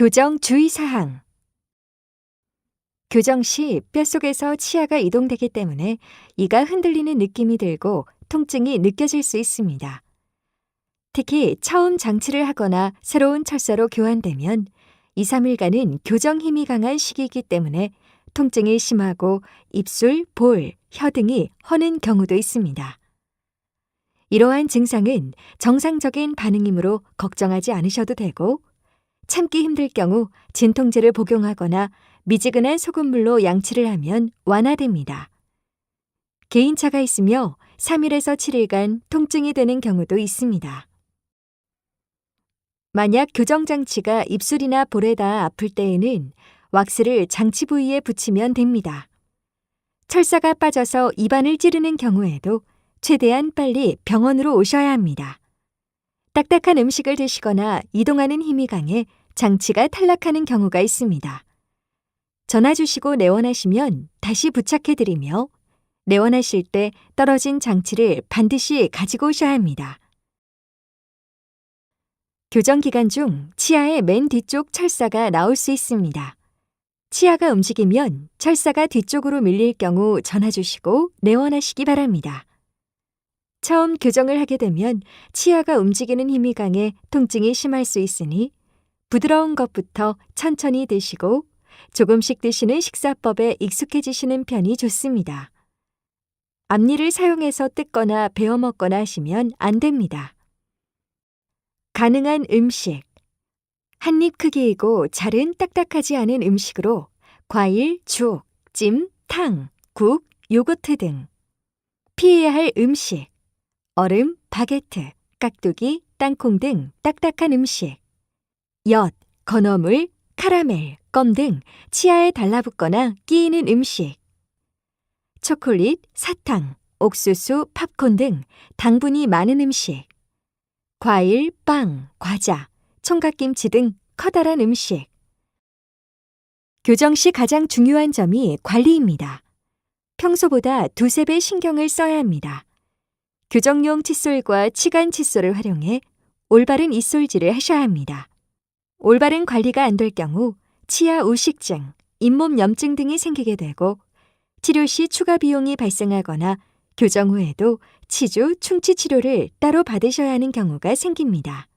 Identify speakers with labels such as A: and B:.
A: 교정 주의사항 교정 시 뼛속에서 치아가 이동되기 때문에 이가 흔들리는 느낌이 들고 통증이 느껴질 수 있습니다. 특히 처음 장치를 하거나 새로운 철사로 교환되면 2, 3일간은 교정 힘이 강한 시기이기 때문에 통증이 심하고 입술, 볼, 혀 등이 허는 경우도 있습니다. 이러한 증상은 정상적인 반응이므로 걱정하지 않으셔도 되고 참기 힘들 경우 진통제를 복용하거나 미지근한 소금물로 양치를 하면 완화됩니다. 개인차가 있으며 3일에서 7일간 통증이 되는 경우도 있습니다. 만약 교정장치가 입술이나 볼에다 아플 때에는 왁스를 장치 부위에 붙이면 됩니다. 철사가 빠져서 입안을 찌르는 경우에도 최대한 빨리 병원으로 오셔야 합니다. 딱딱한 음식을 드시거나 이동하는 힘이 강해 장치가 탈락하는 경우가 있습니다. 전화 주시고 내원하시면 다시 부착해드리며 내원하실 때 떨어진 장치를 반드시 가지고 오셔야 합니다. 교정 기간 중 치아의 맨 뒤쪽 철사가 나올 수 있습니다. 치아가 움직이면 철사가 뒤쪽으로 밀릴 경우 전화 주시고 내원하시기 바랍니다. 처음 교정을 하게 되면 치아가 움직이는 힘이 강해 통증이 심할 수 있으니 부드러운 것부터 천천히 드시고 조금씩 드시는 식사법에 익숙해지시는 편이 좋습니다. 앞니를 사용해서 뜯거나 베어 먹거나 하시면 안 됩니다. 가능한 음식 한 입 크기이고 잘은 딱딱하지 않은 음식으로 과일, 죽, 찜, 탕, 국, 요거트 등 피해야 할 음식 얼음, 바게트, 깍두기, 땅콩 등 딱딱한 음식 엿, 건어물, 카라멜, 껌 등 치아에 달라붙거나 끼이는 음식 초콜릿, 사탕, 옥수수, 팝콘 등 당분이 많은 음식 과일, 빵, 과자, 총각김치 등 커다란 음식. 교정 시 가장 중요한 점이 관리입니다. 평소보다 두세 배 신경을 써야 합니다. 교정용 칫솔과 치간 칫솔을 활용해 올바른 입솔질을 하셔야 합니다. 올바른 관리가 안 될 경우 치아 우식증, 잇몸 염증 등이 생기게 되고 치료 시 추가 비용이 발생하거나 교정 후에도 치주, 충치 치료를 따로 받으셔야 하는 경우가 생깁니다.